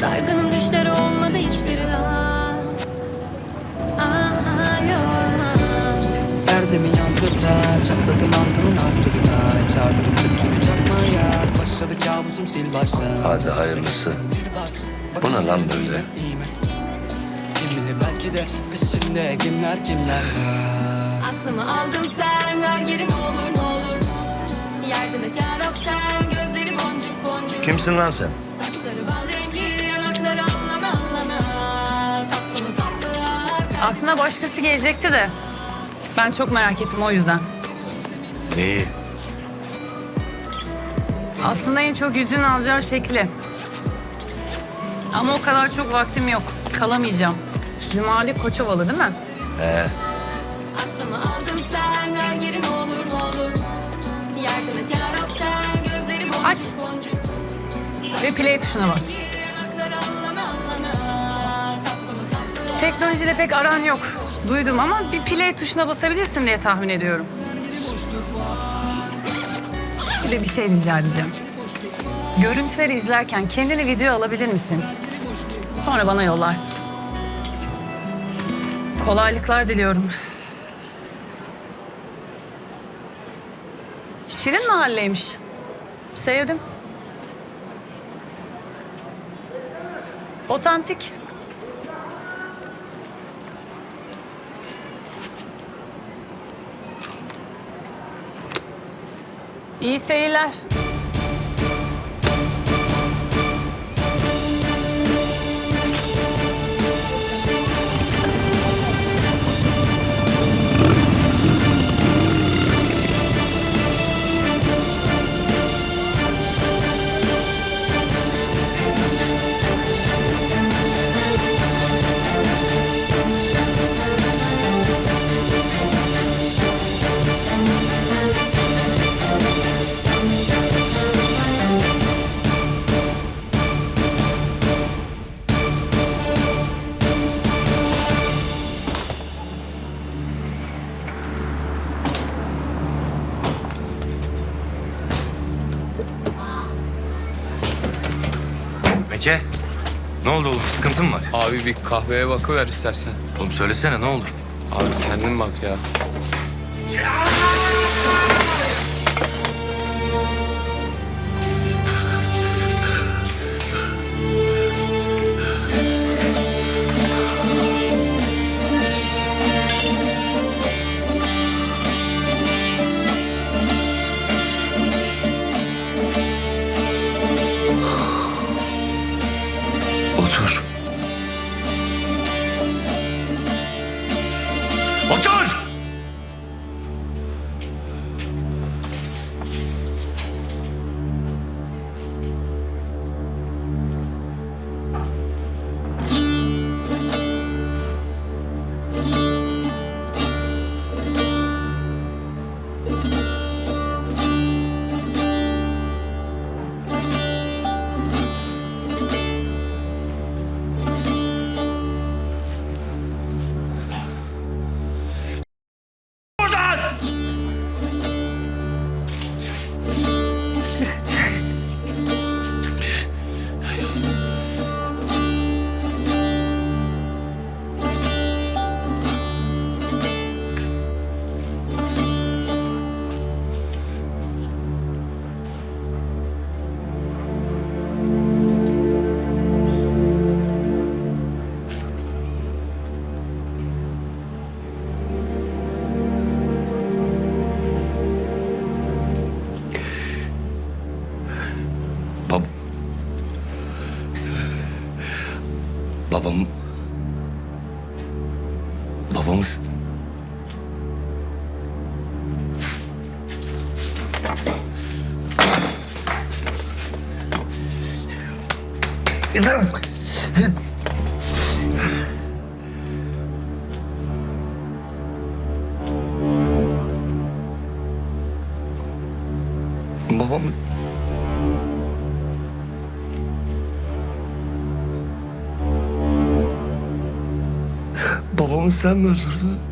Dargının düşleri olmadı hiçbiri ah. Aha yorma Erdemi yansırta Çatladım ağzımın aslı bir taç Sardırıp tüptünü çakmaya Başladı kabusum sil baştan Hadi hayırlısı. Bu ne lan böyle? Kim bilir belki de peşinde kimler kimler Aklımı aldın sen ver geri ne olur ne olur Yardım et yarok sen gözleri boncuk boncuk Kimsin lan sen? Aslında başkası gelecekti de. Ben çok merak ettim o yüzden. Neyi? Aslında en çok yüzünü alacağı şekli. Ama o kadar çok vaktim yok. Kalamayacağım. Cumali Koçovalı değil mi? He. Aklımı aldın sen ver geri ne olur ne olur Yardım et yarok sen gözleri boncuk Aç. boncuk Ve play tuşuna bas. Teknolojide pek aran yok. Duydum ama bir play tuşuna basabilirsin diye tahmin ediyorum. Size bir şey rica edeceğim. Görüntüleri izlerken kendini video alabilir misin? Sonra bana yollarsın. Kolaylıklar diliyorum. Şirin mahalleymiş. Sevdim. Otantik. İyi seyirler. Sıkıntın mı var? Abi bir kahveye bakıver istersen. Oğlum söylesene ne oldu? Abi kendin bak ya. Otur. Babam... Babamı sen mi öldürdün?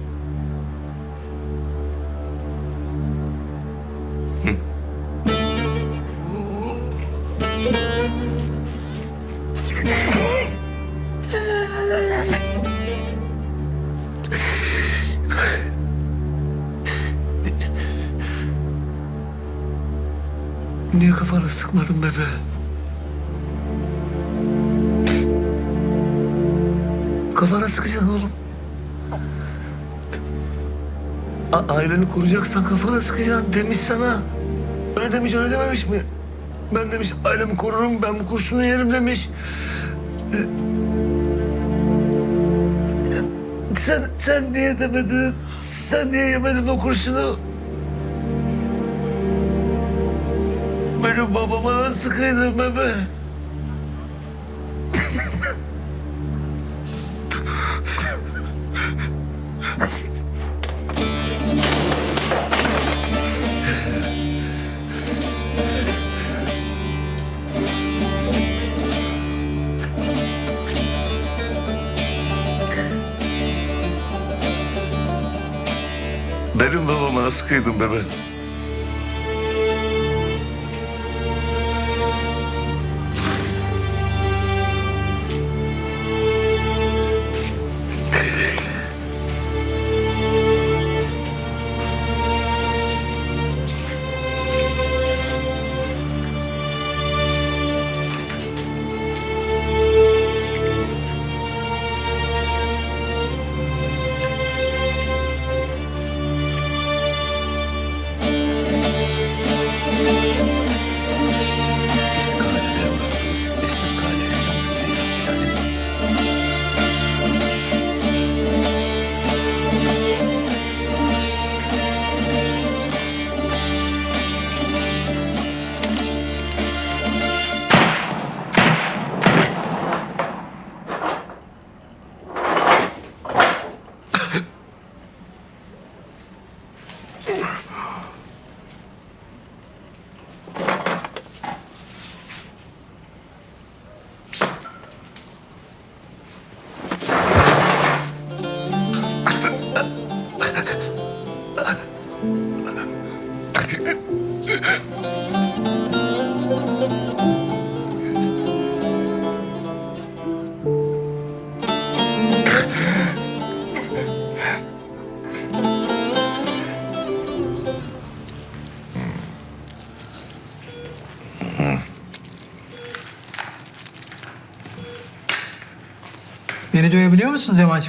Bebe? Kafana sıkacaksın oğlum. A- aileni koruyacaksan kafana sıkacaksın demiş sana. Öyle demiş öyle dememiş mi? Ben demiş ailemi korurum ben bu kurşunu yerim demiş. Ee, Sen, sen niye demedin? Sen niye yemedin o kurşunu? Benim babama nasıl kıydın bebe? Benim babama nasıl kıydın bebe?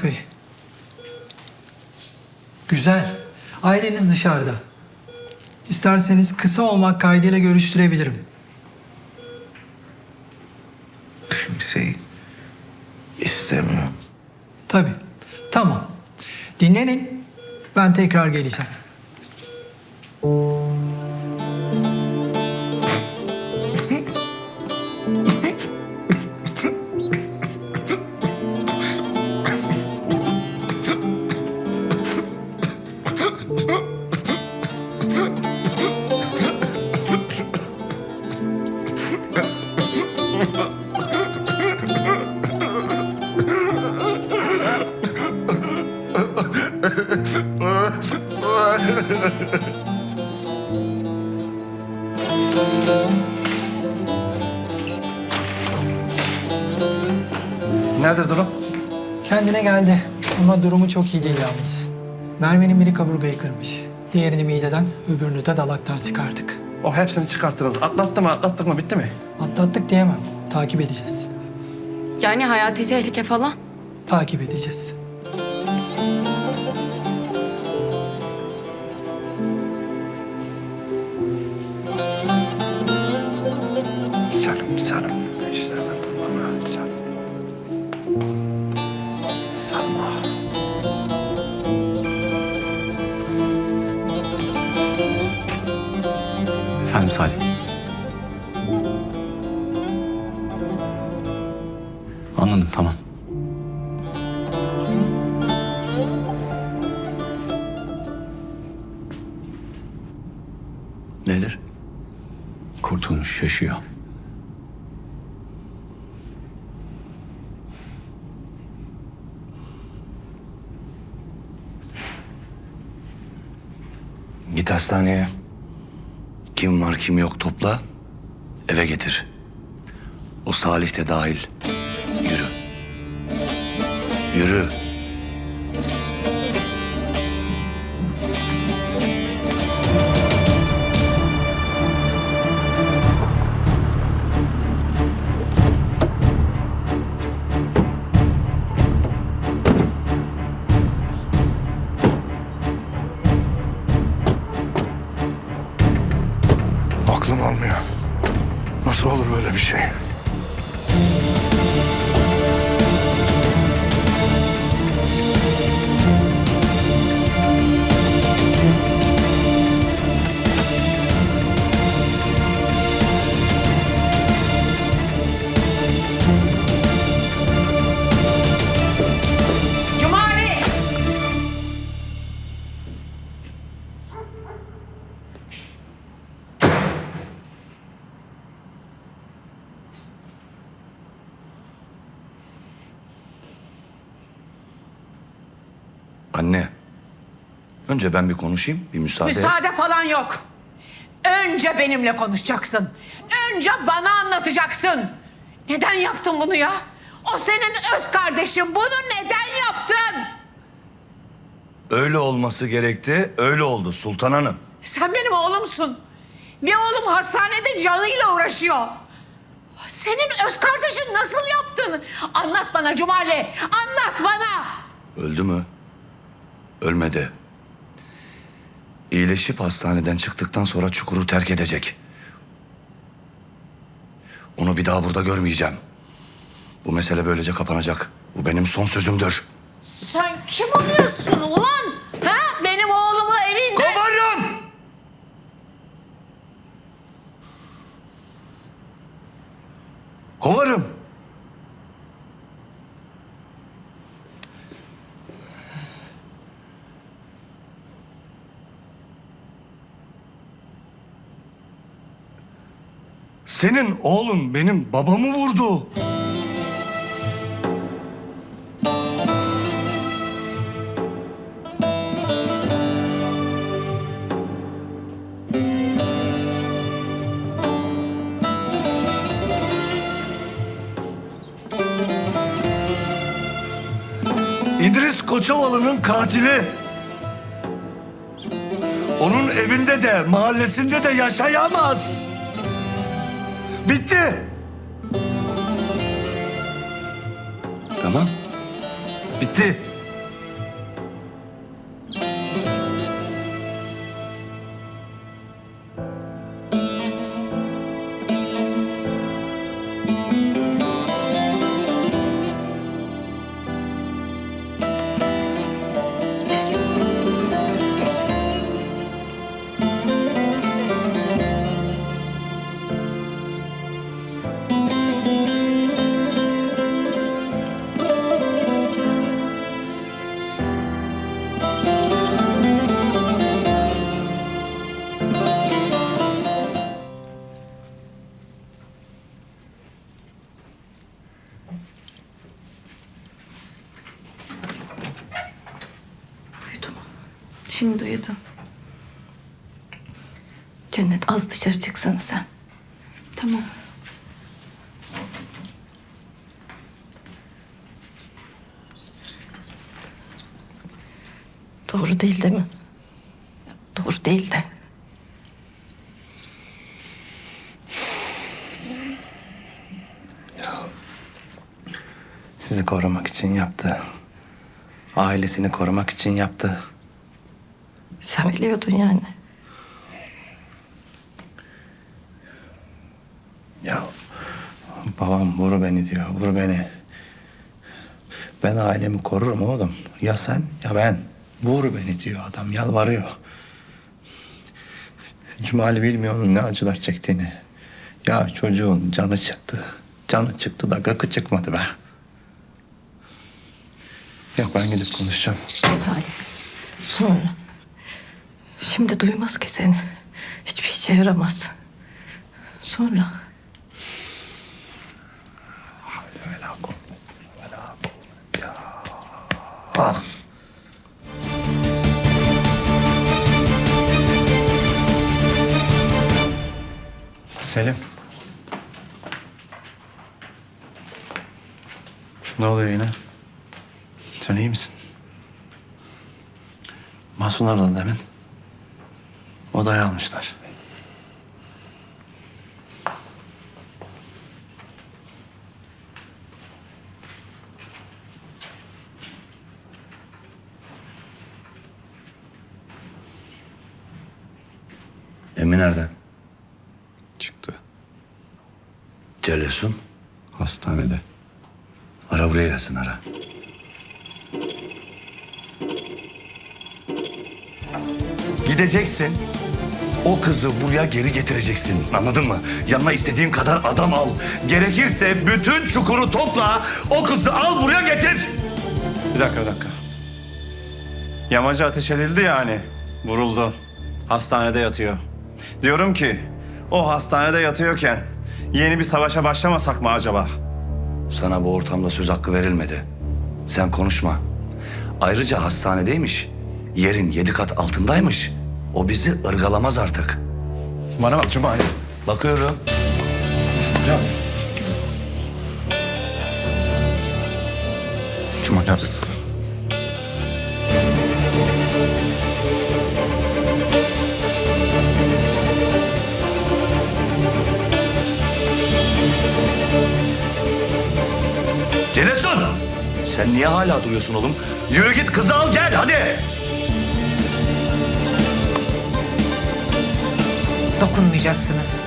Bey? Güzel. Aileniz dışarıda. İsterseniz kısa olmak kaydıyla görüştürebilirim. Kimseyi istemiyorum. Tabii. Tamam. Dinlenin. Ben tekrar geleceğim. Nedir durum? Kendine geldi. Ama durumu çok iyi değil yalnız. Merve'nin biri kaburgayı kırmış. Diğerini mideden, öbürünü de dalaktan çıkardık. O hepsini çıkarttınız. Atlattı mı atlattık mı bitti mi? Atlattık diyemem. Takip edeceğiz. Yani hayati tehlike falan. Takip edeceğiz. Selma. Efendim Salih. Anladım tamam. Nedir? Kurtulmuş yaşıyor. Git hastaneye. Kim var kim yok topla. Eve getir. O Salih de dahil. Yürü. Yürü. Önce ben bir konuşayım. Bir müsaade et. Müsaade falan yok. Önce benimle konuşacaksın. Önce bana anlatacaksın. Neden yaptın bunu ya? O senin öz kardeşin. Bunu neden yaptın? Öyle olması gerekti. Öyle oldu Sultan Hanım. Sen benim oğlumsun. Ve oğlum hastanede canıyla uğraşıyor. Senin öz kardeşin nasıl yaptın? Anlat bana Cumali. Anlat bana. Öldü mü? Ölmedi. İyileşip hastaneden çıktıktan sonra çukuru terk edecek. Onu bir daha burada görmeyeceğim. Bu mesele böylece kapanacak. Bu benim son sözümdür. Sen kim oluyorsun ulan? Ha? Benim oğlumu evinde... Kovarım! Kovarım. Senin oğlun benim babamı vurdu. İdris Koçovalı'nın katili. Onun evinde de mahallesinde de yaşayamaz. Bitti. Tamam. Bitti. Dışarı çıksana sen. Tamam. Doğru değil değil mi? Doğru değil de. Sizi korumak için yaptı. Ailesini korumak için yaptı. Sen biliyordun yani. Ya babam vur beni diyor, vur beni. Ben ailemi korurum oğlum. Ya sen ya ben. Vur beni diyor adam, yalvarıyor. Cumali bilmiyor onun ne acılar çektiğini. Ya çocuğun canı çıktı. Canı çıktı da gıkı çıkmadı be. Yok ben gidip konuşacağım. Salim. Sonra. Şimdi duymaz ki seni. Hiçbir işe yaramaz. Sonra. Selim. Ne oluyor yine? Sen iyi misin? Masum aradı demin. Odaya almışlar. Emmi nerede? Çıktı. Celesun. Hastanede. Ara buraya gelsin ara. Gideceksin. O kızı buraya geri getireceksin. Anladın mı? Yanına istediğin kadar adam al. Gerekirse bütün çukuru topla. O kızı al buraya getir. Bir dakika bir dakika. Yamacı ateş edildi yani. Vuruldu. Hastanede yatıyor. Diyorum ki o hastanede yatıyorken yeni bir savaşa başlamasak mı acaba? Sana bu ortamda söz hakkı verilmedi. Sen konuşma. Ayrıca hastanedeymiş. Yerin yedi kat altındaymış. O bizi ırgalamaz artık. Bana bak Cumali. Bakıyorum. Cumali abi. Sen niye hala duruyorsun oğlum? Yürü git kızı al gel hadi. Dokunmayacaksınız.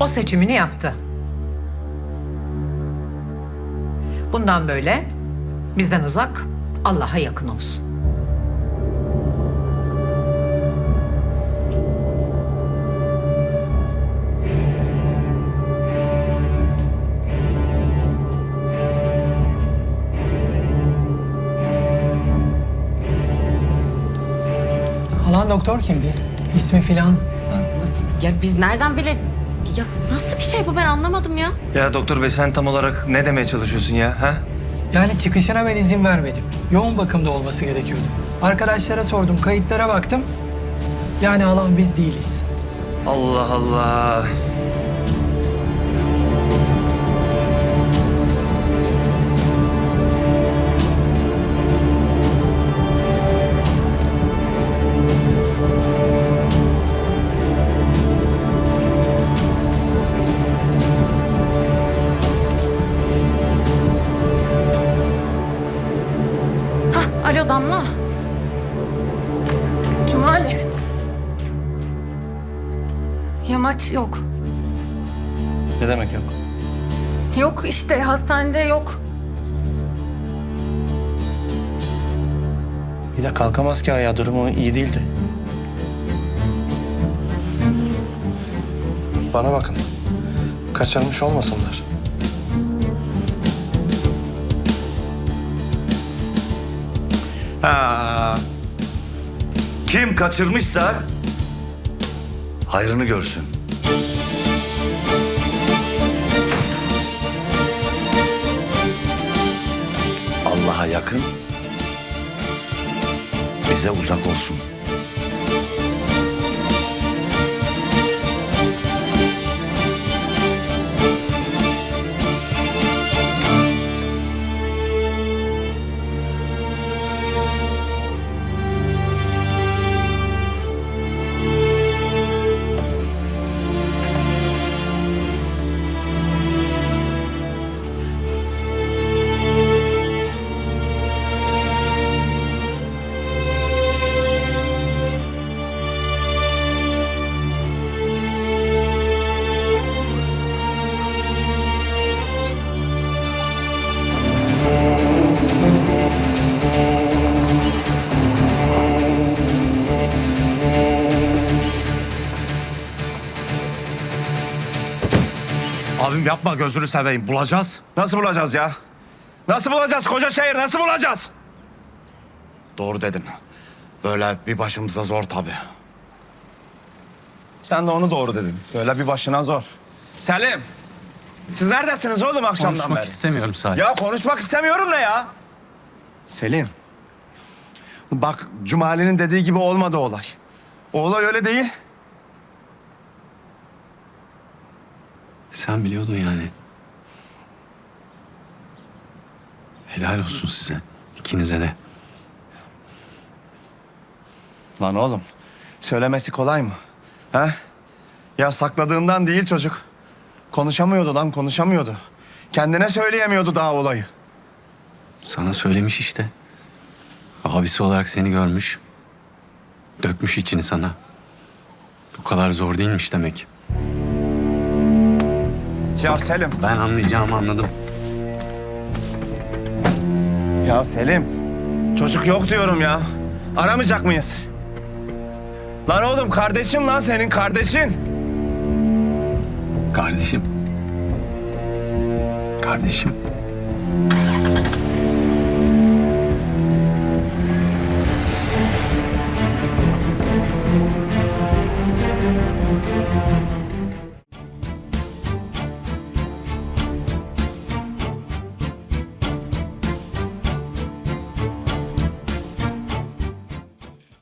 O seçimini yaptı. Bundan böyle bizden uzak, Allah'a yakın olsun. Doktor kimdi? İsmi filan? Ya biz nereden bile... Ya nasıl bir şey bu ben anlamadım ya. Ya doktor bey sen tam olarak ne demeye çalışıyorsun ya? Ha? Yani çıkışına ben izin vermedim. Yoğun bakımda olması gerekiyordu. Arkadaşlara sordum, kayıtlara baktım. Yani alan biz değiliz. Allah Allah. Alo Damla. Cumali. Yamaç yok. Ne demek yok? Yok işte hastanede yok. Bir de kalkamaz ki ayağa durumu iyi değildi. Bana bakın. Kaçırmış olmasınlar. Kim kaçırmışsa hayrını görsün. Allah'a yakın, bize uzak olsun. Yapma gözünü seveyim. Bulacağız. Nasıl bulacağız ya? Nasıl bulacağız koca şehir? Nasıl bulacağız? Doğru dedin. Böyle bir başımıza zor tabii. Sen de onu doğru dedin. Böyle bir başına zor. Selim. Siz neredesiniz oğlum akşamdan Konuşmak beri? istemiyorum Salih. Ya konuşmak istemiyorum ne ya? Selim. Bak Cumali'nin dediği gibi olmadı olay. O olay öyle değil. Sen biliyordun yani. Helal olsun size. ikinize de. Lan oğlum, söylemesi kolay mı? Ha? Ya sakladığından değil çocuk. Konuşamıyordu lan, konuşamıyordu. Kendine söyleyemiyordu daha olayı. Sana söylemiş işte. Abisi olarak seni görmüş. Dökmüş içini sana. Bu kadar zor değilmiş demek. Ya Selim, Ben anlayacağımı anladım. ya Selim. Çocuk yok diyorum ya. Aramayacak mıyız? Lan oğlum kardeşin lan senin kardeşin. Kardeşim. Kardeşim.